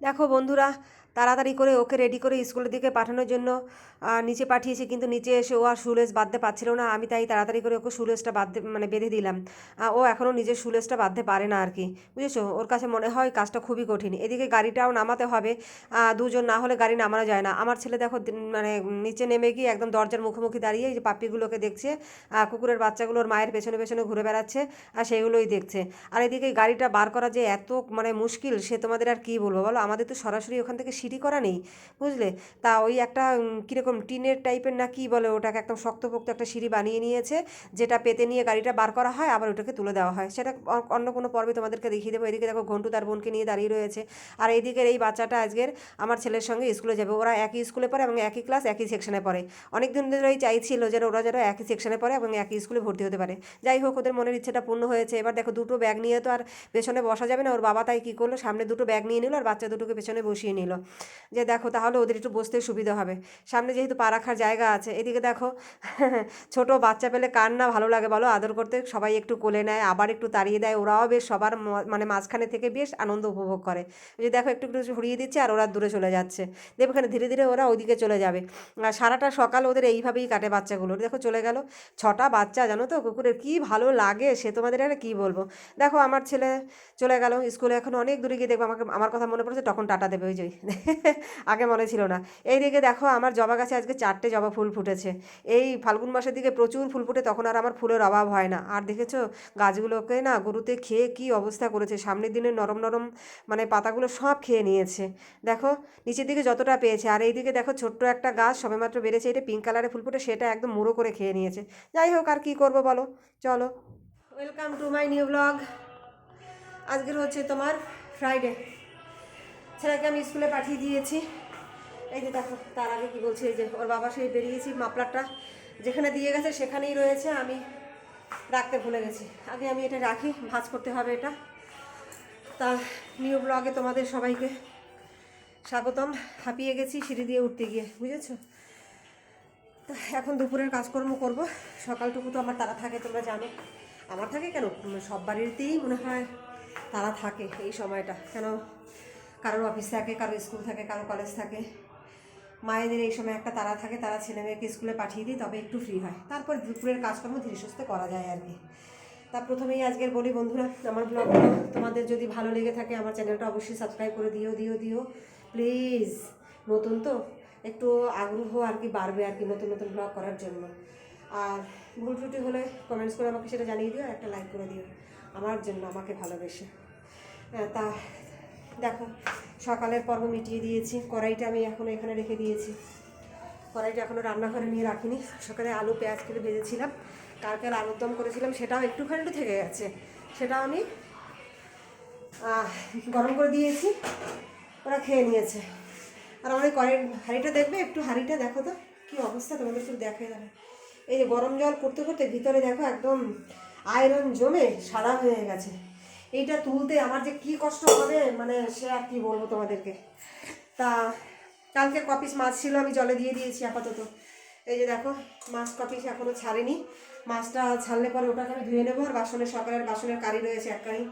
দেখো বন্ধুরা, তাড়াতাড়ি করে ওকে রেডি করে স্কুলের দিকে পাঠানোর জন্য। নিচে পাঠিয়েছি কিন্তু নিচে এসে ও আর শুলেস বাঁধতে পারছিল না। আমি তাই তাড়াতাড়ি করে ওকে শুলেসটা বাঁধতে মানে বেঁধে দিলাম। ও এখনও নিজের শুলেসটা বাঁধতে পারে না আর কি। বুঝেছ? ওর কাছে মনে হয় কাজটা খুবই কঠিন। এদিকে গাড়িটাও নামাতে হবে। দুজন না হলে গাড়ি নামানো যায় না। আমার ছেলে দেখো মানে নিচে নেমে গিয়ে একদম দরজার মুখোমুখি দাঁড়িয়ে এই যে পাপ্পিগুলোকে দেখছে কুকুরের বাচ্চাগুলোর মায়ের পেছনে পেছনে ঘুরে বেড়াচ্ছে, আর সেগুলোই দেখছে। আর এদিকে গাড়িটা বার করা যে এত মানে মুশকিল, সে তোমাদের আর কি বলব বলো? আমাদের তো সরাসরি ওখান থেকে সিঁড়ি করা নেই, বুঝলে? তা ওই একটা কীরকম টিনের টাইপের না কি বলে ওটাকে একদম শক্তপোক্ত একটা সিঁড়ি বানিয়ে নিয়েছে, যেটা পেতে নিয়ে গাড়িটা বার করা হয়, আবার ওটাকে তুলে দেওয়া হয়। সেটা অন্য কোনো পর্বে তোমাদেরকে দেখিয়ে দেবো। এদিকে দেখো ঘন্টু তার বোনকে নিয়ে দাঁড়িয়ে রয়েছে। আর এইদিকের এই বাচ্চাটা আজকের আমার ছেলের সঙ্গে স্কুলে যাবে। ওরা একই স্কুলে পড়ে এবং একই ক্লাস, একই সেকশনে পড়ে। অনেক দিন ধরেই চাইছিল যেন ওরা যেন একই সেকশনে পড়ে এবং একই স্কুলে ভর্তি হতে পারে। যাই হোক, ওদের মনের ইচ্ছেটা পূর্ণ হয়েছে। এবার দেখো দুটো ব্যাগ নিয়ে তো আর পেছনে বসা যাবে না। ওর বাবা তাই কী করল? সামনে দুটো ব্যাগ নিয়ে নিল আর বাচ্চা দুটোকে পেছনে বসিয়ে নিল। যে দেখো, তাহলে ওদের একটু বসতে সুবিধা হবে। সামনে যেহেতু পা রাখার জায়গা আছে, এদিকে দেখো, ছোট বাচ্চা পেলে কার না ভালো লাগে বলো? আদর করতে সবাই একটু কোলে নেয়, আবার একটু তাড়িয়ে দেয়। ওরাও বেশ সবার মানে মাঝখানে থেকে বেশ আনন্দ উপভোগ করে। যে দেখো, একটু একটু সরিয়ে দিচ্ছে আর ওরা দূরে চলে যাচ্ছে। দেখো, এখানে ধীরে ধীরে ওরা ওইদিকে চলে যাবে। সারাটা সকাল ওদের এইভাবেই কাটে বাচ্চাগুলোর। দেখো, চলে গেল ছটা বাচ্চা, জানো তো? কুকুরের কী ভালো লাগে, সে তোমাদের আর কী বলব? দেখো, আমার ছেলে চলে গেল স্কুলে। এখন অনেক দূরে গিয়ে দেখব, আমাকে, আমার কথা মনে পড়েছে। তখন টাটা দেবে, ওই যে আগে মনে ছিল না। এই দিকে দেখো, আমার জবা গাছে আজকে চারটে জবা ফুল ফুটেছে। এই ফাল্গুন মাসের দিকে প্রচুর ফুল ফুটে, তখন আর আমার ফুলের অভাব হয় না। আর দেখেছ, গাছগুলোকে না গরুতে খেয়ে কি অবস্থা করেছে। সামনের দিনে নরম নরম মানে পাতাগুলো সব খেয়ে নিয়েছে। দেখো, নিচের দিকে যতটা পেয়েছে। আর এইদিকে দেখো, ছোট্ট একটা গাছ সবেমাত্র বেড়েছে, এটা পিঙ্ক কালারের ফুল ফুটে, সেটা একদম মুড়ো করে খেয়ে নিয়েছে। যাই হোক, আর কী করব বলো? চলো। Welcome to my new blog আজকের হচ্ছে তোমার ফ্রাইডে ছেলেকে আমি স্কুলে পাঠিয়ে দিয়েছি। এই যে দেখো, তার আগে কি বলছে, এই যে ওর বাবা সেই বেরিয়েছি মাপলারটা, যেখানে দিয়ে গেছে সেখানেই রয়েছে, আমি রাখতে ভুলে গেছি। আগে আমি এটা রাখি, ভাজ করতে হবে এটা। তা, নিউ ব্লগে তোমাদের সবাইকে স্বাগতম। হাঁপিয়ে গেছি, সিঁড়ি দিয়ে উঠতে গিয়ে, বুঝেছ? তো, এখন দুপুরের কাজকর্ম করব। সকালটুকু তো আমার তারা থাকে, তোমরা জানো। আমার থাকে কেন? সব বাড়িতেই মনে হয় তারা থাকে এই সময়টা। কেন? কারোর অফিস থাকে কারও স্কুল থাকে কারও কলেজ থাকে। মায়েদের এই সময় একটা তারা থাকে, তারা ছেলে মেয়েকে স্কুলে পাঠিয়ে দিই, তবে একটু ফ্রি হয়। তারপর দুপুরের কাজকর্ম ধীরে সুস্থে করা যায় আর কি। তা প্রথমেই আজকের বলি বন্ধুরা, আমার ব্লগগুলো তোমাদের যদি ভালো লেগে থাকে, আমার চ্যানেলটা অবশ্যই সাবস্ক্রাইব করে দিও দিও দিও। প্লিজ নতুন তো, একটু আগ্রহ আর কি বাড়বে আর কি নতুন নতুন ব্লগ করার জন্য। আর ভুল ত্রুটি হলে কমেন্টস করে আমাকে সেটা জানিয়ে দিও একটা লাইক করে দিও, আমার জন্য, আমাকে ভালোবেসে। তা দেখো, সকালের পর্ব মিটিয়ে দিয়েছি, কড়াইটা আমি এখনও এখানে রেখে দিয়েছি। কড়াইটা এখনও রান্নাঘরে নিয়ে রাখিনি। সকালে আলু, পেঁয়াজ কেটে ভেজেছিলাম। কালকে আলুর দম করেছিলাম, সেটাও একটুখানি একটু থেকে গেছে। সেটাও আমি গরম করে দিয়েছি। ওরা খেয়ে নিয়েছে। আর এই কড়াই হাঁড়িটা দেখবে? একটু হাঁড়িটা দেখো তো, কী অবস্থা? তোমাদের একটু দেখে দেখো এই যে গরম জল করতে করতে ভিতরে দেখো একদম আয়রন জমে সাদা হয়ে গেছে। এইটা তুলতে আমার যে কি কষ্ট হবে মানে সে আর কি বলব তোমাদেরকে। তা, কালকে কপিস মাছ ছিল, আমি জলে দিয়ে দিয়েছি আপাতত। এই যে দেখো, মাছ কপিস এখনও ছাড়েনি। মাছটা ছাড়লে পরে ওটাকে আমি ধুয়ে নেব, আর বাসনের সকালের বাসনের কারি রয়েছে এক কারি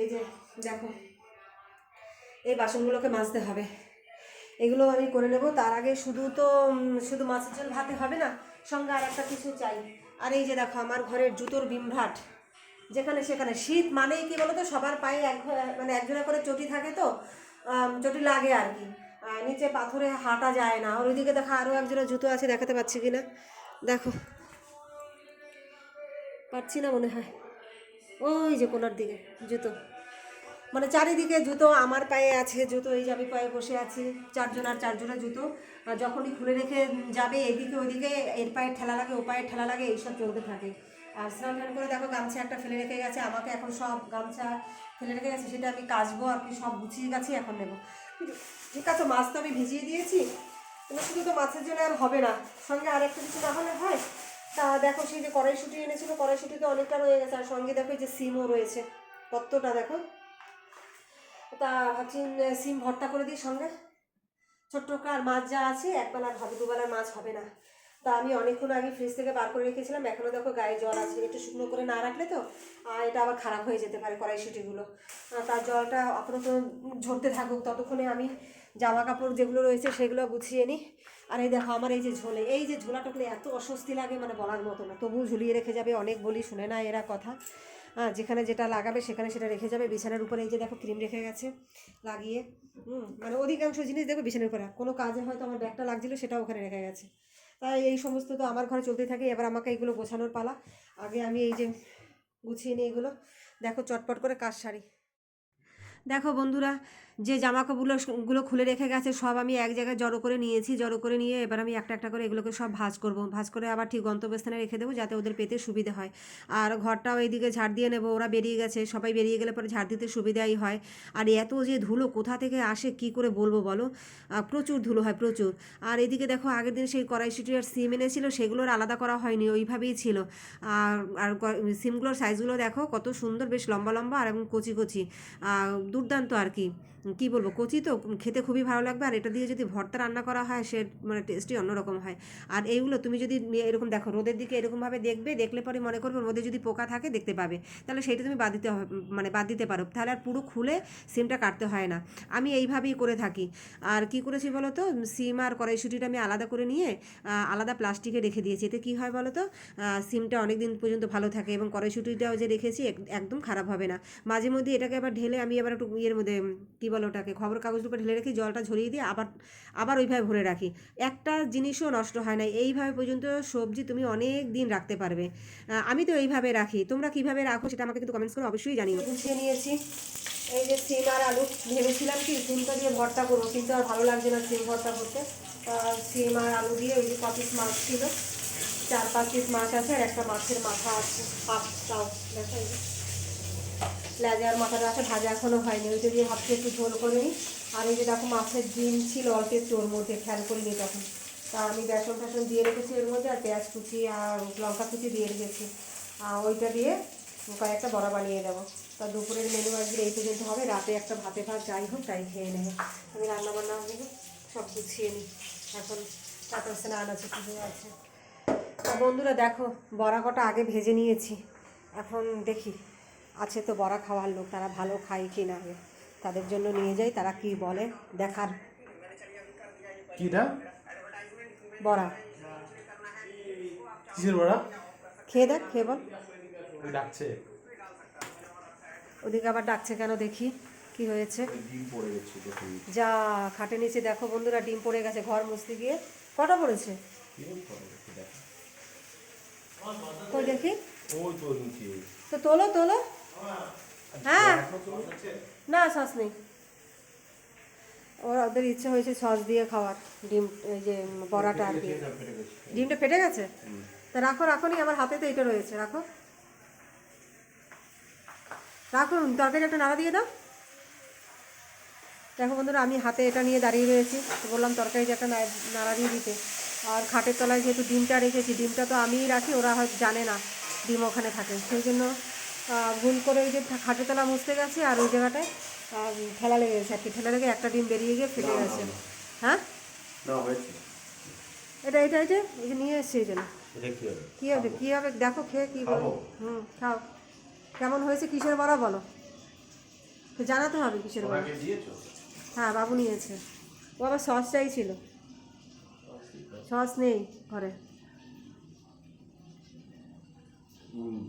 এই যে দেখো, এই বাসনগুলোকে মাজতে হবে। এগুলো আমি করে নেব। তার আগে শুধু তো শুধু মাছের ঝোল ভাতে হবে না, সঙ্গে আর একটা কিছু চাই। আর এই যে দেখো, আমার ঘরের জুতোর বিমভাট যেখানে সেখানে শীত মানেই কি বলো তো সবার পায়ে এক মানে একজনের করে চটি থাকে তো চটি লাগে আর কি। নিচে পাথরে হাঁটা যায় না। আর ওইদিকে দেখো আরও একজনের জুতো আছে, দেখাতে পাচ্ছি কি না দেখো। পারছি না মনে হয়। ওই যে কোনার দিকে, জুতো। মানে চারিদিকে জুতো আমার পায়ে আছে, জুতো এই যে আমি পায়ে বসে আছি, চারজন আর চারজনের জুতো। আর যখনই খুলে রেখে যাবে, এদিকে ওইদিকে এর পায়ে ঠেলা লাগে, ও পায়ে ঠেলা লাগে, এইসব চলতে থাকে। আর স্নান টান করে দেখো, গামছা একটা ফেলে রেখে গেছে, আমাকে এখন সব গামছা ফেলে রেখে গেছে, সেটা আমি কাচবো, আর কি সব গুছিয়ে গেছি এখন নেব। ঠিক আছে, মাছ তো আমি ভিজিয়ে দিয়েছি শুধু তো মাছের জন্য আর হবে না। সঙ্গে আর একটা কিছু না হলে হয়? তা দেখো, সেই যে কড়াইশুটি এনেছিল, কড়াইশুটি তো অনেকটা রয়ে গেছে, আর সঙ্গে দেখো যে সিমও রয়েছে কতটা দেখো। তা ভাবছি সিম ভর্তা করে দিই সঙ্গে। ছোট্ট আর মাছ যা আছে একবেলার হবে, দুবেলার মাছ হবে না। তা আমি অনেকক্ষণ আগে ফ্রিজ থেকে বার করে রেখেছিলাম। এখনও দেখো গায়ে জল আছে, একটু শুকনো করে না রাখলে তো এটা আবার খারাপ হয়ে যেতে পারে কড়াইশুটিগুলো। তার জলটা আপাতত ঝরতে থাকুক, ততক্ষণে আমি জামা কাপড় যেগুলো রয়েছে সেগুলো গুছিয়ে নিই। আর এই দেখো আমার এই যে ঝোলে, এই যে ঝোলা টুকলে এত অস্বস্তি লাগে মানে বলার মতো না। তবুও ঝুলিয়ে রেখে যাবে, অনেক বলি শুনে না এরা কথা। যেখানে যেটা লাগাবে সেখানে সেটা রেখে যাবে। বিছানার উপরে এই যে দেখো ক্রিম রেখে গেছে লাগিয়ে। মানে অধিকাংশ জিনিস দেখো বিছানার উপরে। কোনো কাজে হয়তো আমার ব্যাগটা লাগছিল সেটা ওখানে রেখে গেছে। তাই এই সমস্ত তো আমার ঘরে চলতে থাকে। এবার আমাকে এইগুলো গোছানোর পালা। আগে আমি এই যে গুছিয়ে নিই এগুলো। দেখো চটপট করে কাজ সারি। দেখো বন্ধুরা যে জামা কাপড়গুলো গুলো খুলে রেখে গেছে, সব আমি এক জায়গায় জড়ো করে নিয়েছি, জড়ো করে নিয়ে এবার আমি একটা একটা করে এগুলোকে সব ভাঁজ করব। ভাঁজ করে আবার ঠিক গন্তব্যস্থানে রেখে দেবো যাতে ওদের পেতে সুবিধা হয়। আর ঘরটাও এইদিকে ঝাড় দিয়ে নেব, ওরা বেরিয়ে গেছে, সবাই বেরিয়ে গেলে পরে ঝাড় দিতে সুবিধাই হয়। আর এত যে ধুলো কোথা থেকে আসে, কি করে বলব বলো? প্রচুর ধুলো হয়, প্রচুর। আর এদিকে দেখো আগের দিন সেই কড়াইশুটি আর সিম এনেছিল, সেগুলোর আলাদা করা হয়নি, ওইভাবেই ছিল। আর আর সিমগুলোর সাইজগুলো দেখো কত সুন্দর, বেশ লম্বা লম্বা আর এবং কচি কচি। দুর্দান্ত আর কি। কি বলব, কচি তো খেতে খুবই ভালো লাগবে। আর এটা দিয়ে যদি ভর্তা রান্না করা হয়, সে মানে টেস্টই অন্যরকম হয়। আর এইগুলো তুমি যদি এরকম দেখো, রোদের দিকে এরকমভাবে দেখবে, দেখলে পরে মনে করবে রোদে যদি পোকা থাকে, দেখতে পাবে। তাহলে সেইটা তুমি বাদ দিতে মানে বাদ দিতে পারো। তাহলে আর পুরো খুলে সিমটা কাটতে হয় না। আমি এইভাবেই করে থাকি। আর কি করেছি বলো তো সিম আর কড়াইশুটিটা আমি আলাদা করে নিয়ে আলাদা প্লাস্টিকে রেখে দিয়েছি। এতে কী হয় বলো তো সিমটা অনেক দিন পর্যন্ত ভালো থাকে এবং কড়াইশুটিটাও যে রেখেছি একদম খারাপ হবে না। মাঝে মধ্যে এটাকে আবার ঢেলে আমি আবার একটু ইয়ের মধ্যে কী বলো ওটাকে। খবর কাগজের উপর ঢেলে রেখে জলটা ঝরিয়ে দিয়ে আবার আবার ওইভাবে ভরে রাখি। একটা জিনিসও নষ্ট হয় না। এইভাবে পর্যন্ত সবজি তুমি অনেক দিন রাখতে পারবে। আমি তো এইভাবে রাখি। তোমরা কীভাবে রাখো সেটা আমাকে কিন্তু কমেন্টস করে অবশ্যই জানিও। গুছিয়ে নিয়েছি। এই যে সিম আর আলু, ভেবেছিলাম কি সিমটা দিয়ে ভর্তা করব, কিন্তু আর ভালো লাগছে না সিম ভর্তা করতে। সিম আর আলু দিয়ে ওই যে ক পিস মাছ ছিল, চার পাঁচ পিস মাছ আছে আর একটা মাছের মাথা আছে, পাঁচটাও দেখো লেজার মাথাটা আছে ভাজা এখনও হয়নি ওইটা দিয়ে ভাবছি একটু ঝোল করে নিই। আর এই যে দেখো মাছের ডিম ছিল অল্প একটু ওর মধ্যে, খেয়াল করিনি তখন। তা আমি বেসন ফেসন দিয়ে রেখেছি এর মধ্যে, আর পেঁয়াজ কুচি আর লঙ্কা কুচি দিয়ে রেখেছি। আর ওইটা দিয়ে কয়েকটা বড়া বানিয়ে দেবো। তা দুপুরের মেনু আজকে এই পর্যন্ত হবে। রাতে একটা ভাতে ভাত যাই হোক, তাই খেয়ে নেব। আমি রান্না বান্না সব গুছিয়ে নিই। এখন তারপর স্নান আছে, পুজো আছে। বন্ধুরা দেখো, বড়া কটা আগে ভেজে নিয়েছি। এখন দেখি। আছে তো বড়া খাওয়ার লোক তারা ভালো খায় কি না তাদের জন্য নিয়ে যাই তারা কি বলে দেখার। কিটা? বড়া। কিসের বড়া? খেয়ে দেখ খেয়ে বল। ডাকছে। ওদিকে আবার ডাকছে কেন দেখি কি হয়েছে? ডিম পড়ে গেছে যা খাটে নিচে দেখো বন্ধুরা ডিম পড়ে গেছে ঘর মুছতে গিয়ে। কটা পড়েছে? দেখো। দেখি? তো নিচে তো তোলো তোলো। হ্যাঁ। না সস নেই। ওর ওদের ইচ্ছে হয়েছে সস দিয়ে খাওয়ার ডিম এই যে বড়াটা আর কি। ডিমটা ফেটে গেছে? তা রাখো রাখো নি আমার হাতে তো এটা রয়েছে রাখো। রাখুন তরকারি একটা নাড়া দিয়ে দাও। দেখো বন্ধুরা আমি হাতে এটা নিয়ে দাঁড়িয়ে রয়েছি। বললাম তরকারিটা একটা নাড়া দিয়ে দিতে। আর খাটের তলায় যেহেতু ডিমটা রেখেছি ডিমটা তো আমিই রাখি ওরা হয়তো জানে না ডিম ওখানে থাকে। সেই জন্য ভুল করে ওই যে খাটের তলা মুছতে গেছে আর ওই জায়গাটায় ঠেলা লেগে গেছে। আর কি ঠেলা লেগে একটা ডিম বেরিয়ে গিয়ে ফেটে গেছে। হ্যাঁ? এটা এটা এটা এই যে নিয়ে এসছে এই জন্য। এটা কি হবে? কী হবে কী হবে? দেখো খেয়ে কী বলো। হুম খাও। কেমন হয়েছে কিসের বড়া বলো? তো জানাতে হবে কিসের বড়া। হ্যাঁ বাবু নিয়েছে। ও আবার সস চাইছিল। সস নেই ঘরে। হুম।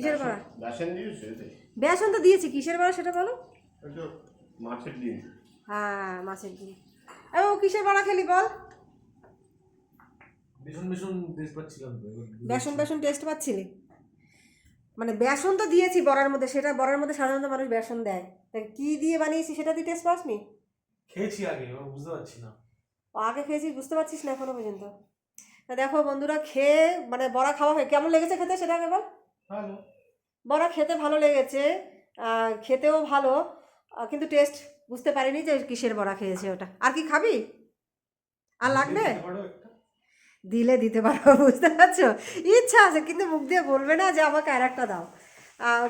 কিসের বড়া বেসন দিয়েছ বেসন তো দিয়েছি কিসের বড়া সেটা বলো? মাছের ডিম। হ্যাঁ মাছের ডিম। ও কিসের বড়া খেলি বল? ভীষণ ভীষণ দেশ পাচ্ছিলাম বেসন বেসন টেস্ট পাচ্ছিলি? মানে বেসন তো দিয়েছি বড়ার মধ্যে সেটা বড়ার মধ্যে সাধারণত মানুষ বেসন দেয়। তা কী দিয়ে বানিয়েছি সেটা দিয়ে টেস্ট পাসনি? খেয়েছি আগে এবার বুঝতে পারছি না। ও আগে খেয়েছি বুঝতে পারছিস না এখনও পর্যন্ত। তা দেখো বন্ধুরা খেয়ে মানে বড়া খাওয়া হয় কেমন লেগেছে খেতে সেটা আগে বল। ভালো। বড়া খেতে ভালো লেগেছে খেতেও ভালো কিন্তু টেস্ট বুঝতে পারিনি যে কিসের বড়া খেয়েছে ওটা। আর কি খাবি? আর লাগবে? দিলে দিতে পারো বুঝতে পারছ? ইচ্ছা আছে কিন্তু মুখ দিয়ে বলবে না যে আমাকে আর একটা দাও।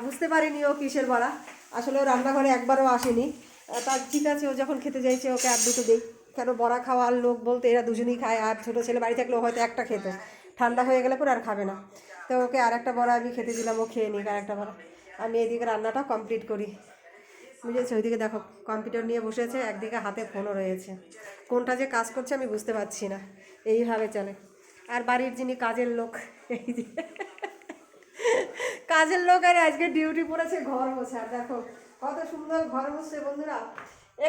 বুঝতে পারিনি ও কিসের বড়া। আসলে ও রান্নাঘরে একবারও আসেনি। আহ, তা ঠিক আছে ও যখন খেতে চাইছে ওকে আর দুটো দিই। কেন বড়া খাওয়ার লোক বলতে এরা দুজনেই খায় আর ছোটো ছেলে বাড়ি থাকলে ও হয়তো একটা খেত। ঠান্ডা হয়ে গেলে পরে আর খাবে না। তো ওকে আর একটা বড়া আমি খেতে দিলাম, ও খেয়ে নিক আর একটা বড়া। আমি এদিকে রান্নাটা কমপ্লিট করি। বুঝেছ? ওইদিকে দেখো কম্পিউটার নিয়ে বসেছে, একদিকে হাতে ফোনও রয়েছে। কোনটা যে কাজ করছে আমি বুঝতে পারছি না। এইভাবে চলে। আর বাড়ির যিনি কাজের লোক, এই যে কাজের লোক আর আজকে ডিউটি পড়েছে, ঘর বসে আর দেখো, কত সুন্দর ঘর বসছে বন্ধুরা।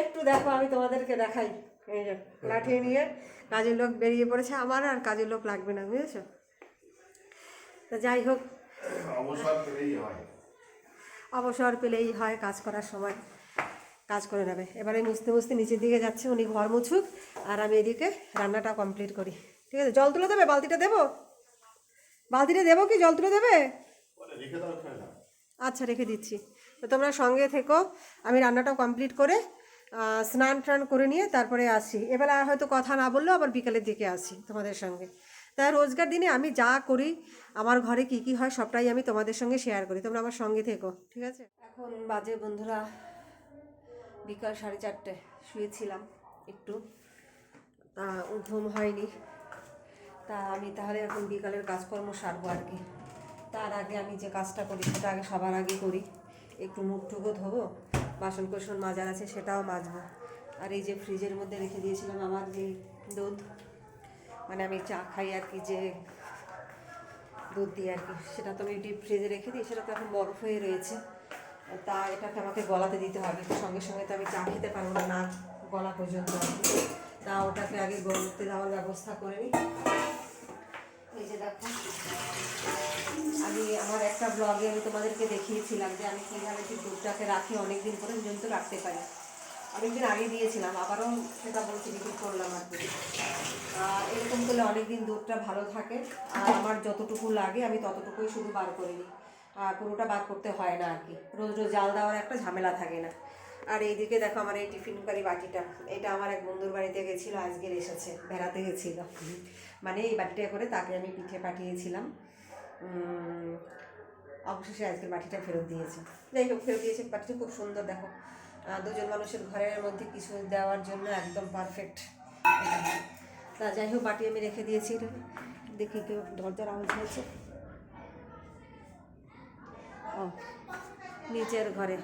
একটু দেখো, আমি তোমাদেরকে দেখাই। এই যে লাঠি নিয়ে কাজের লোক বেরিয়ে পড়েছে আমার আর কাজের লোক লাগবে না বুঝেছ? তো যাই হোক। অবসর পেলেই হয়। অবসর পেলেই হয় কাজ করার সময় কাজ করে নেবে। এবারে মুছতে মুছতে নিচের দিকে যাচ্ছে উনি ঘর মুছুক আর আমি এদিকে রান্নাটা কমপ্লিট করি। ঠিক আছে? জল তুলে দেবে? বালতিটা দেবো? বালতিটা দেবো কি? জল তুলে দেবে। আচ্ছা রেখে দিচ্ছি। তো তোমরা সঙ্গে থেকো আমি রান্নাটাও কমপ্লিট করে স্নান টান করে নিয়ে তারপরে আসি। এবার আর হয়তো কথা না বললেও আবার বিকালের দিকে আসি তোমাদের সঙ্গে। তাই রোজগার দিনে আমি যা করি, আমার ঘরে কি কি হয় সবটাই আমি তোমাদের সঙ্গে শেয়ার করি। তোমরা আমার সঙ্গে থেকো, ঠিক আছে? এখন বাজে বন্ধুরা বিকাল সাড়ে চারটে, শুয়েছিলাম একটু। তা ঘুম হয়নি। তা আমি তাহলে এখন বিকালের কাজকর্ম সারবো আর কি। তার আগে আমি যে কাজটা করি সেটা আগে সবার আগে করি। একটু মুখ টুকো ধোবো। বাসন কোসন মাজার আছে সেটাও মাজবো। আর এই যে ফ্রিজের মধ্যে রেখে দিয়েছিলাম আমার যে দুধ মানে আমি চা খাই আর কি, যে দুধ দিয়ে আর কি। সেটা তো আমি ডিপ ফ্রিজে রেখে দিই, সেটা তো এখন বরফ হয়ে রয়েছে। তা এটাকে আমাকে গলাতে দিতে হবে সঙ্গে সঙ্গে তো আমি চা খেতে পারব না না গলা পর্যন্ত। তা ওটাকে আগে গলতে দেওয়ার ব্যবস্থা করে নিই। এই যে দেখো। আমি আমার একটা ব্লগে আমি তোমাদেরকে দেখিয়েছিলাম যে আমি কীভাবে ঠিক দুধটাকে রাখি অনেক দিন পর্যন্ত রাখতে পারি। অনেকদিন আগে দিয়েছিলাম, আবারও সেটা বলছি রিপিট করলাম আর কি। এরকম করলে অনেকদিন দুধটা ভালো থাকে, আর আমার যতটুকু লাগে আমি ততটুকুই শুধু বার করে। আর পুরোটা বার করতে হয় না আর কি। রোজ রোজ জাল দেওয়ার একটা ঝামেলা থাকে না। আর এইদিকে দেখো আমার এই টিফিন কারি বাটিটা, এটা আমার এক বন্ধুর বাড়িতে গেছিল, আজকের এসেছে, বেড়াতে গেছিল। মানে এই বাটিটা করে তাকে আমি পিঠে পাঠিয়েছিলাম। অবশেষে আজকের বাটিটা ফেরত দিয়েছে। যাই হোক, ফেরত দিয়েছে। বাটিটা খুব সুন্দর, দেখো। দুজন মানুষের ঘরের মধ্যে কিছু দেওয়ার জন্য একদম পারফেক্ট তা যাই হোক, বাটি আমি রেখে দিয়েছি। দেখি কেউ দরজার আওয়াজ হয়েছে? ও, নিচের ঘরে।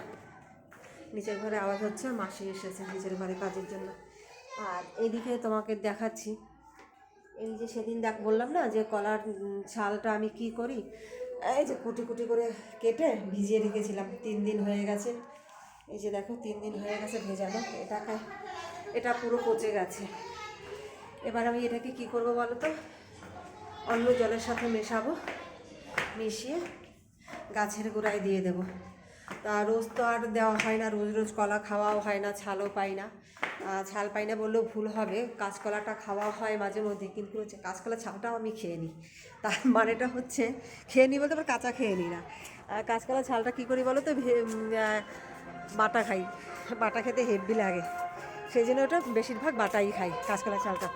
নিচের ঘরে আওয়াজ হচ্ছে মাসি এসেছে নিচের ঘরে কাজের জন্য। আর এইদিকে তোমাকে দেখাচ্ছি। এই যে সেদিন দেখ বললাম না যে কলার ছালটা আমি কি করি? এই যে কুটি কুটি করে কেটে ভিজিয়ে রেখেছিলাম। তিন দিন হয়ে গেছে। এই যে দেখো, তিন দিন হয়ে গেছে ভেজানো। এটাকে, এটা পুরো পচে গেছে। এবার আমি এটাকে কি করব বলো তো? অন্য জলের সাথে মেশাবো। মিশিয়ে গাছের গোড়ায় দিয়ে দেবো। তা রোজ তো আর দেওয়া হয় না। রোজ রোজ কলা খাওয়াও হয় না, ছালও পাই না। ছাল পাই না বললেও ভুল হবে। কাঁচকলাটা খাওয়া হয় মাঝে মধ্যে, কিন্তু হচ্ছে কাঁচকলা ছালটাও আমি খেয়ে নিই তার মানেটা হচ্ছে খেয়ে নিই বলতে আবার কাঁচা খেয়ে নিই না। কাঁচকলা ছালটা কী করি বলো তো বাটা খাই। বাটা খেতে হেভি লাগে। সেই জন্য ওটা বেশিরভাগ বাটাই খাই, কাঁচকলা চালটা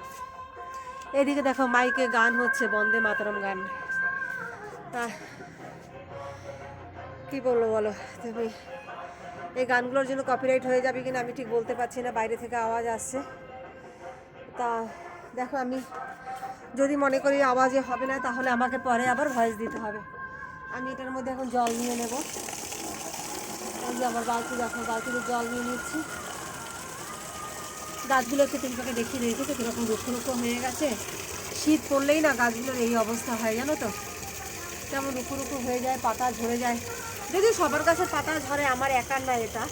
এদিকে দেখো, মাইকে গান হচ্ছে, বন্দে মাতরম গান। তা কি বলব বলো তুমি? এই গানগুলোর জন্য কপিরাইট হয়ে যাবে কিনা আমি ঠিক বলতে পারছি না, বাইরে থেকে আওয়াজ আসছে। তা দেখো আমি যদি মনে করি আওয়াজে হবে না, তাহলে আমাকে পরে আবার ভয়েস দিতে হবে। আমি এটার মধ্যে এখন জল নিয়ে নেব। এই যে আমার বালতি, দেখো, বালতিতে জল নিয়ে নিচ্ছি। গাছগুলোকে তোমাকে দেখিয়ে রেখেছে কীরকম রুক্ষ হয়ে গেছে। শীত পড়লেই না গাছগুলোর এই অবস্থা হয়, জানো তো? কেমন রুকু রুকু হয়ে যায়, পাতা ঝরে যায়। যদি সবার কাছে পাতা ঝরে, আমার একার না এটা।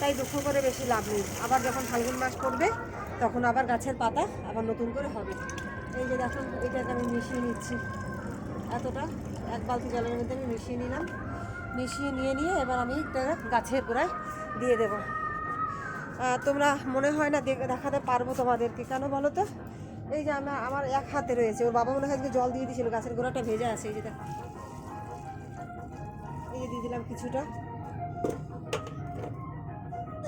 তাই দুঃখ করে বেশি লাভ নেই। আবার যখন ফাল্গুন মাস পড়বে, তখন আবার গাছের পাতা আবার নতুন করে হবে। এই যে দেখুন, এটাকে আমি মিশিয়ে নিচ্ছি। এতটা, এক বালতি জলের মধ্যে আমি মিশিয়ে নিলাম। মিশিয়ে নিয়ে নিয়ে এবার আমি একটা গাছের গোড়ায় দিয়ে দেবো। তোমরা মনে হয় না দেখাতে পারব তোমাদেরকে। কেন বলো তো? এই যে আমার আমার এক হাতে রয়েছে। ওর বাবা মনে হয় আজকে জল দিয়ে দিয়েছিল, গাছের গোড়াটা ভেজা আছে, এই যে দেখো। এই যে দিয়ে দিলাম কিছুটা।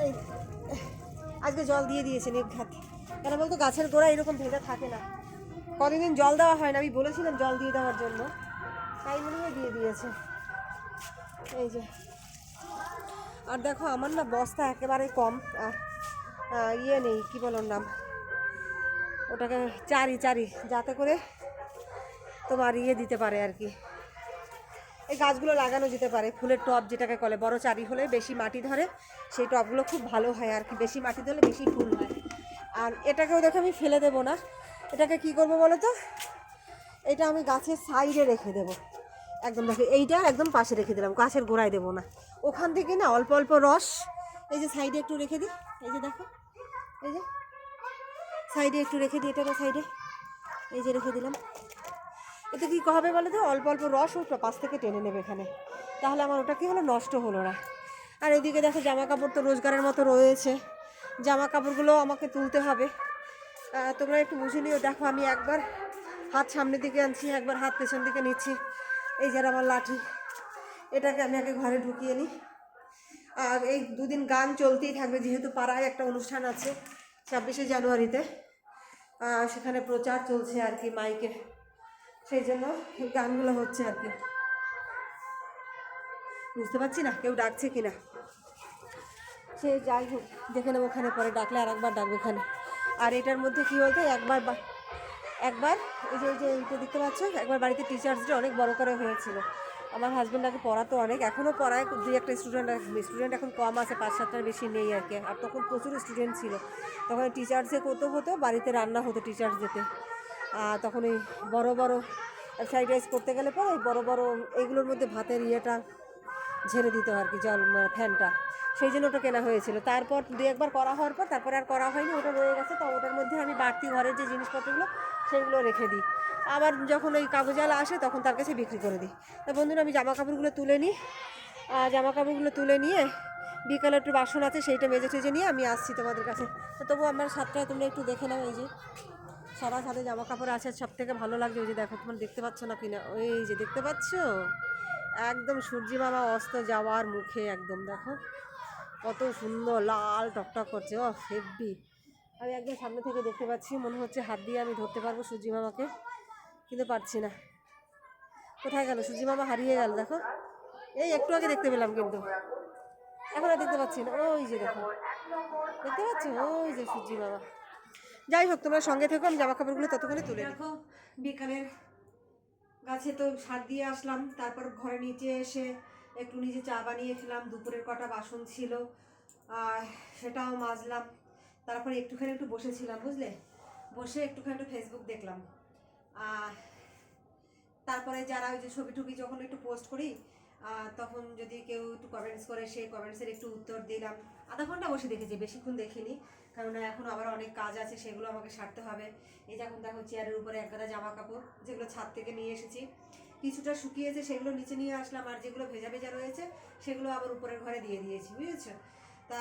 এই, আজকে জল দিয়ে দিয়েছেন এক হাতে কেন বলতো, গাছের গোড়া এরকম ভেজা থাকে না। কতদিন জল দেওয়া হয় না, আমি বলেছিলাম জল দিয়ে দেওয়ার জন্য। তাই মনে হয় দিয়ে দিয়েছে। এই যে। আর দেখো, আমার না বস্তা একেবারে কম ইয়ে নেই, কি বলার নাম? ওটাকে চারি চারি, যাতে করে তোমার ইয়ে দিতে পারে আর কি। এই গাছগুলো লাগানো যেতে পারে, ফুলের টব যেটাকে বলে, বড় চারি হলে বেশি মাটি ধরে, সেই টবগুলো খুব ভালো হয় আর কি, বেশি মাটি ধরলে বেশি ফুল হয়। আর এটাকেও দেখে আমি ফেলে দেবো না। এটাকে কি করব বলো তো? এটা আমি গাছের সাইডে রেখে দেবো। একদম দেখো, এইটা একদম পাশে রেখে দিলাম, গাছের গোড়ায় দেবো না। ওখান থেকে না অল্প অল্প রস, এই যে সাইডে একটু রেখে দিই। এই যে দেখো, এই যে সাইডে একটু রেখে দিই, এটা সাইডে। এই যে রেখে দিলাম। এতে কী হবে বলো তো? অল্প অল্প রস ও পাশ থেকে টেনে নেবে এখানে। তাহলে আমার ওটা কি হলো? নষ্ট হলো না। আর এদিকে দেখো জামা কাপড় তো রোজগারের মতো রয়েছে। জামা কাপড়গুলো আমাকে তুলতে হবে। তোমরা একটু বুঝে নিও। দেখো, আমি একবার হাত সামনের দিকে আনছি, একবার হাত পেছন দিকে নিচ্ছি। এই যে আমার লাঠি। এটাকে আমি আগে ঘরে ঢুকিয়ে নিই। আর এই দুদিন গান চলতেই থাকবে, যেহেতু পাড়ায় একটা অনুষ্ঠান আছে। ছাব্বিশে জানুয়ারিতে সেখানে প্রচার চলছে আর কি মাইকে সেই জন্য গানগুলো হচ্ছে আর কি। বুঝতে পারছি না কেউ ডাকছে কিনা সে যাই হোক, দেখে নেব ওখানে, পরে ডাকলে আর একবার ডাকবে এখানে আর এটার মধ্যে কী বলতো, একবার একবার, এই যে এই যে এইটা দেখতে পাচ্ছ, একবার বাড়িতে টিচার্স ডে অনেক বড় করে হয়েছিল। আমার হাজব্যান্ড আগে পড়াতো অনেক, এখনও পড়ায়। দুই একটা স্টুডেন্ট স্টুডেন্ট এখন কম আছে, পাঁচ সাতটার বেশি নেই আর কি। আর তখন প্রচুর স্টুডেন্ট ছিল। তখন টিচার্সে কত হতো, বাড়িতে রান্না হতো টিচার্স যেতে। আর তখন এই বড়ো বড়ো ফ্রাইড রাইস করতে গেলে পরে বড় বড় এইগুলোর মধ্যে ভাতের ইয়েটা ঝেড়ে দিত আর কি, জল মানে ফ্যানটা। সেই জন্য ওটা কেনা হয়েছিল। তারপর দু একবার করা হওয়ার পর, তারপরে আর করা হয়নি, ওটা রয়ে গেছে। তো ওটার মধ্যে আমি বাড়তি ঘরের যে জিনিসপত্রগুলো, সেগুলো রেখে দিই। আবার যখন ওই কাগজালা আসে, তখন তার কাছে বিক্রি করে দিই। তা বন্ধুরা, আমি জামা কাপড়গুলো তুলে নিই। আর জামা কাপড়গুলো তুলে নিয়ে বিকালে একটু বাসন আছে, সেইটা মেজে টেজে নিয়ে আমি আসছি তোমাদের কাছে। তবু আমার সাতটায় তোমরা একটু দেখে নাও, এই যে। সারা সাথে জামা কাপড় আছে সব থেকে ভালো লাগছে, ওই যে দেখো, তোমার দেখতে পাচ্ছ না কিনা? ওই যে দেখতে পাচ্ছ? একদম সূর্যি অস্ত যাওয়ার মুখে, একদম দেখো। কত সুন্দর, লাল টকটক করছে ও হেভি আমি একদম সামনে থেকে দেখতে পাচ্ছি, মনে হচ্ছে হাত দিয়ে আমি ধরতে পারব সূর্যি মামাকে। কিন্তু পারছি না। কোথায় গেল? সূর্যি মামা হারিয়ে গেল, দেখো। এই একটু আগে দেখতে পেলাম কিন্তু। এখন আর দেখতে পাচ্ছি না। ওই যে দেখো। দেখতে পাচ্ছ? ওই যে সুজি মামা। যাই হোক, তোমরা সঙ্গে থেকো, আমি জামা কাপড়গুলো ততক্ষণে তুলে দেখো, বিকালের গাছে তো সার দিয়ে আসলাম। তারপর ঘরে নিচে এসে একটু নিজে চা বানিয়ে খেলাম দুপুরের কটা বাসন ছিল। আর সেটাও মাজলাম। তারপরে একটুখানি একটু বসেছিলাম, বুঝলে? বসে একটুখানি একটু ফেসবুক দেখলাম। তারপরে যারা ওই যে ছবি টুবি যখন একটু পোস্ট করি তখন যদি কেউ একটু কমেন্টস করে, সেই কমেন্টসের একটু উত্তর দিলাম। আধা ঘণ্টা বসে দেখেছি, বেশিক্ষণ দেখিনি। কারণ এখন আবার অনেক কাজ আছে, সেগুলো আমাকে সারতে হবে। এই যে এখন দেখো চেয়ারের উপরে এক গাদা জামা কাপড় যেগুলো ছাদ থেকে নিয়ে এসেছি। কিছুটা শুকিয়েছে, সেগুলো নিচে নিয়ে আসলাম, আর যেগুলো ভেজা ভেজা রয়েছে, সেগুলো আবার উপরের ঘরে দিয়ে দিয়েছি, বুঝেছ? তা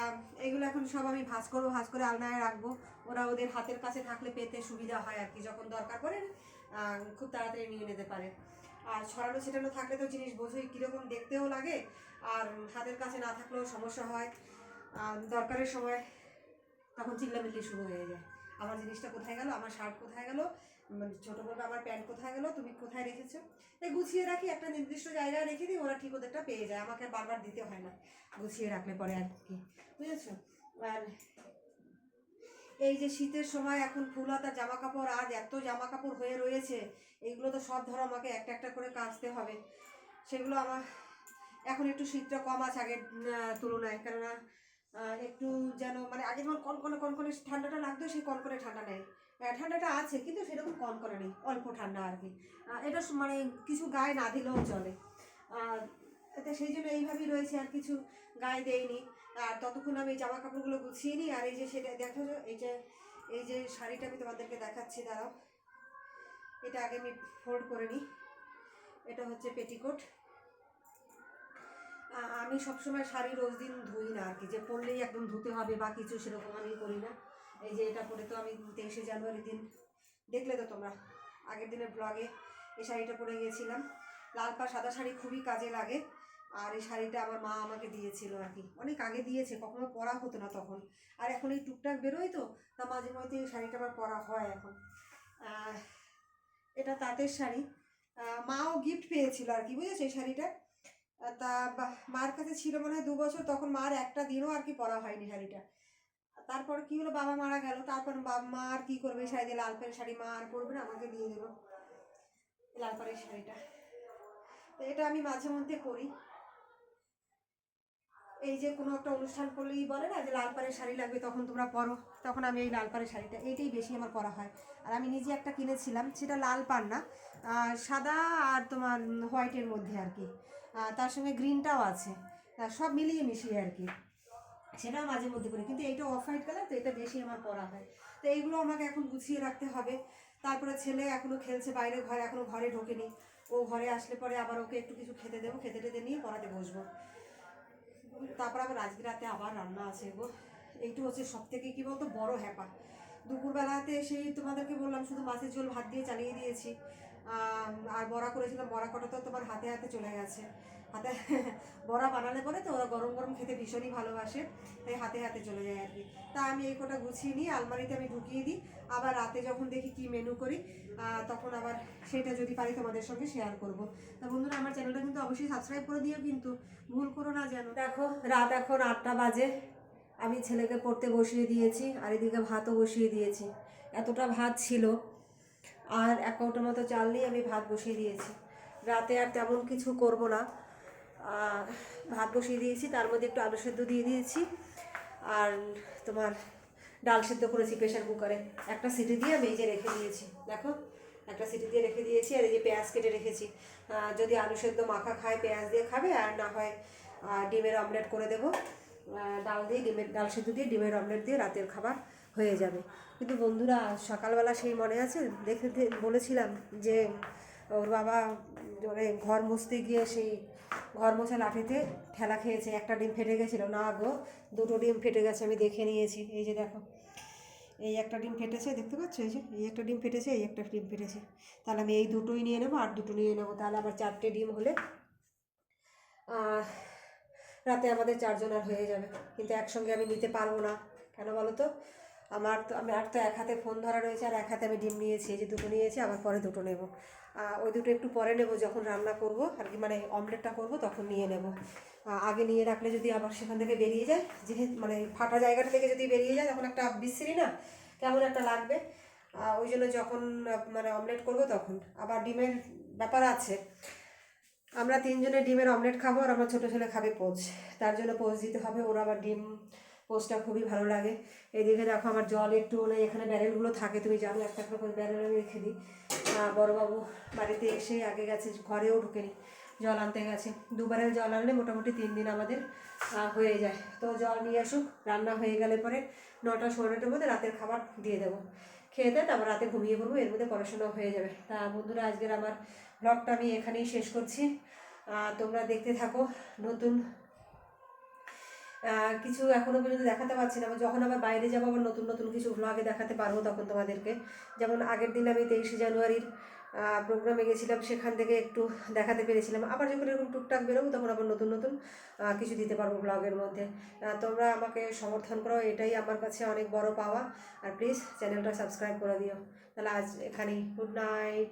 এগুলো এখন সব আমি ভাঁজ করব, ভাঁজ করে আলনায় রাখব। ওরা ওদের হাতের কাছে থাকলে পেতে সুবিধা হয় আর কি, যখন দরকার পড়ে। খুব তাড়াতাড়ি নিয়ে নিতে পারে। আর ছড়ানো ছিটানো থাকলে তো জিনিস বোঝোই কীরকম দেখতেও লাগে, আর হাতের কাছে না থাকলেও সমস্যা হয়। দরকারের সময় তখন চিল্লামিল্লি শুরু হয়ে যায়। আমার জিনিসটা কোথায় গেল? আমার শার্ট কোথায় গেল? মানে ছোটো বলবে, আমার প্যান্ট কোথায় গেলো? তুমি কোথায় রেখেছো? এই গুছিয়ে রাখি, একটা নির্দিষ্ট জায়গায় রেখে দিই, ওরা ঠিক ওদেরটা পেয়ে যায়। আমাকে বারবার দিতে হয় না। গুছিয়ে রাখলে পরে আর কি। বুঝেছ? আর এই যে শীতের সময় এখন ফুল হাতা জামা কাপড় আজ এত জামা কাপড় হয়ে রয়েছে, এইগুলো তো সব ধরো আমাকে একটা একটা করে কাচতে হবে। সেগুলো আমার, এখন একটু শীতটা কম আছে আগের তুলনায়। কেননা একটু যেন মানে আগে যেমন কনকনে কনকনে ঠান্ডাটা লাগতো, সেই কনকনে ঠান্ডা নেই। ঠান্ডাটা আছে, কিন্তু সেরকম কনকনে নেই, অল্প ঠান্ডা আর কি। এটা মানে কিছু গায়ে না দিলেও চলে। এতে সেই জন্য এইভাবেই রয়েছে, আর কিছু গায়ে দেয়নি আর ততক্ষণ আমি জামা কাপড়গুলো গুছিয়ে নিই আর এই যে সেটা দেখো এই যে এই যে শাড়িটা আমি তোমাদেরকে দেখাচ্ছি, দাঁড়াও। এটা আগে আমি ফোল্ড করে নিই। এটা হচ্ছে পেটিকোট আমি সবসময় শাড়ি রোজ দিন ধুই না আর কি, যে পরলেই একদম ধুতে হবে বা কিছু সেরকম আমি করি না। এই যে এটা পরে তো আমি তেইশে জানুয়ারি দিন, দেখলে তো তোমরা, আগের দিনের ব্লগে এই শাড়িটা পরে গিয়েছিলাম লাল পা সাদা শাড়ি খুবই কাজে লাগে। আর এই শাড়িটা আমার মা আমাকে দিয়েছিল আর কি। অনেক আগে দিয়েছে, কখনো পরা হতো না তখন। আর এখন এই টুকটাক বেরোয় তো, তা মাঝে মধ্যে এই শাড়িটা আমার পরা হয় এখন। এটা তাঁতের শাড়ি। মাও গিফট পেয়েছিল আর কি, বুঝেছ এই শাড়িটা? তা মার কাছে ছিল মনে হয় দু বছর, তখন মার একটা দিনও আর কি পরা হয়নি শাড়িটা। তারপর কি হলো, বাবা মারা গেল, তারপর বাবা মা আর কি করবে শাড়ি দিয়ে লাল পাড়ের শাড়ি মা আর পরবে না, আমাকে দিয়ে দেবো। লাল পাড়ের শাড়িটা। তো এটা আমি মাঝে মধ্যে করি। এই যে কোনো একটা অনুষ্ঠান করলেই বলে না যে লাল পাড়ের শাড়ি লাগবে, তখন তোমরা পরো। তখন আমি এই লাল পাড়ের শাড়িটা, এইটাই বেশি আমার পরা হয়। আর আমি নিজে একটা কিনেছিলাম, সেটা লাল পাড় না সাদা আর তোমার হোয়াইটের মধ্যে আর কি। তার সঙ্গে গ্রিনটাও আছে। সব মিলিয়ে মিশিয়ে আর কি। সেটাও মাঝে মধ্যে করি কিন্তু এইটা অফ হোয়াইট কালার তো এটা বেশি আমার পরা হয়। তো এইগুলো আমাকে এখন গুছিয়ে রাখতে হবে। তারপরে ছেলে এখনও খেলছে, বাইরে ঘরে এখনও ঘরে ঢোকেনি। ও ঘরে আসলে পরে আবার ওকে একটু কিছু খেতে দেবো, খেতে টেতে নিয়ে পড়াতে বসবো। তারপর আবার আজকে রাতে আবার রান্না আছে গো। এইটু হচ্ছে সব থেকে কী বলতো, বড় হ্যাপা। দুপুরবেলাতে সেই তোমাদেরকে বললাম, শুধু মাছের ঝোল ভাত দিয়ে চালিয়ে দিয়েছি। আর বড়া করেছিলাম, বড়া কটা তো তোমার হাতে হাতে চলে গেছে। হাতে বড়া বানালে পরে তো ওরা গরম গরম খেতে ভীষণই ভালোবাসে, তাই হাতে হাতে চলে যায় আর কি। তা আমি এই কটা গুছিয়ে নিই আলমারিতে আমি ঢুকিয়ে দিই, আবার রাতে যখন দেখি কি মেনু করি তখন আবার সেটা যদি পারি তোমাদের সঙ্গে শেয়ার করব। তা বন্ধুরা, আমার চ্যানেলটা কিন্তু অবশ্যই সাবস্ক্রাইব করে দিও কিন্তু, ভুল করো না যেন। দেখো, রাত এখন আটটা বাজে, আমি ছেলেকে পড়তে বসিয়ে দিয়েছি, আর এদিকে ভাতও বসিয়ে দিয়েছি। এতটা ভাত ছিল, আর এক কৌটো মতো চাল নিয়ে আমি ভাত বসিয়ে দিয়েছি। রাতে আর তেমন কিছু করব না ভাত বসিয়ে দিয়েছি, তার মধ্যে একটু আলু সেদ্ধ দিয়ে দিয়েছি আর তোমার ডাল সেদ্ধ করেছি প্রেশার কুকারে একটা সিটি দিয়ে আমি এই যে রেখে দিয়েছি, দেখো, একটা সিটি দিয়ে রেখে দিয়েছি আর এই যে পেঁয়াজ কেটে রেখেছি। যদি আলু সেদ্ধ মাখা খায়, পেঁয়াজ দিয়ে খাবে আর না হয় ডিমের অমলেট করে দেবো। ডাল দিয়ে, ডিমের, ডাল সেদ্ধ দিয়ে, ডিমের অমলেট দিয়ে রাতের খাবার হয়ে যাবে। কিন্তু বন্ধুরা, সকালবেলা সেই মনে আছে? দেখে বলেছিলাম যে ওর বাবা মানে ঘর মুছতে গিয়ে সেই ঘর মোছা লাঠিতে ঠেলা খেয়েছে, একটা ডিম ফেটে গেছিল। না গো, দুটো ডিম ফেটে গেছে, আমি দেখে নিয়েছি। এই যে দেখো, এই একটা ডিম ফেটেছে, দেখতে পাচ্ছ? এই যে, এই একটা ডিম ফেটেছে, এই একটা ডিম ফেটেছে। তাহলে আমি এই দুটোই নিয়ে নেব, আর দুটো নিয়ে নেব। তাহলে আবার চারটে ডিম হলে রাতে আমাদের চারজন আর হয়ে যাবে। কিন্তু একসঙ্গে আমি নিতে পারব না। কেন বলো তো? আমার তো, আমি আর তো এক হাতে ফোন ধরা রয়েছে আর এক হাতে আমি ডিম নিয়েছি যে দুটো নিয়েছি, আবার পরে দুটো নেব। ওই দুটো একটু পরে নেব যখন রান্না করব, আর কি মানে অমলেটটা করব তখন নিয়ে নেব। আগে নিয়ে রাখলে যদি আবার সেখান থেকে বেরিয়ে যায়, যেহেতু মানে ফাটা জায়গাটা থেকে যদি বেরিয়ে যায়, তখন একটা বিশ্রী না? কেমন একটা লাগবে? ওই জন্য যখন মানে অমলেট করব তখন। আবার ডিমের ব্যাপার আছে, আমরা তিনজনে ডিমের অমলেট খাব আর আমার ছোটো ছেলে খাবে পোচ। তার জন্য পোচ দিতে হবে, ওরা আবার ডিম পোচটা খুবই ভালো লাগে। এদিকে দেখো আমার জল একটু নেই এখানে ব্যারেলগুলো থাকে, তুমি জানো একটা একটা করে ব্যারেল আমি রেখে দিই। বড়োবাবু বাড়িতে এসে আগে গেছে, ঘরেও ঢুকেনি, জল আনতে গেছে। দু ব্যারেল জল আনলে মোটামুটি তিন দিন আমাদের হয়ে যায়। তো জল নিয়ে আসুক, রান্না হয়ে গেলে পরে নটা সোয়া নটার মধ্যে রাতের খাবার দিয়ে দেবো। খেয়ে দেয় তারপর রাতে ঘুমিয়ে পড়ব, এর মধ্যে পড়াশোনা হয়ে যাবে। তা বন্ধুরা, আজকের আমার ব্লগটা আমি এখানেই শেষ করছি। তোমরা দেখতে থাকো নতুন কিছু এখনও পর্যন্ত দেখাতে পারছি না যখন আবার বাইরে যাব, আবার নতুন নতুন কিছু ভ্লগে দেখাতে পারব তখন তোমাদেরকে। যেমন আগের দিন আমি তেইশে জানুয়ারির প্রোগ্রামে গেছিলাম, সেখান থেকে একটু দেখাতে পেরেছিলাম। আবার যখন এরকম টুকটাক বেরোবো, তখন আবার নতুন নতুন কিছু দিতে পারব ব্লগের মধ্যে। তোমরা আমাকে সমর্থন করো, এটাই আমার কাছে অনেক বড় পাওয়া। আর প্লিজ চ্যানেলটা সাবস্ক্রাইব করে দিও। তাহলে আজ এখানেই গুড নাইট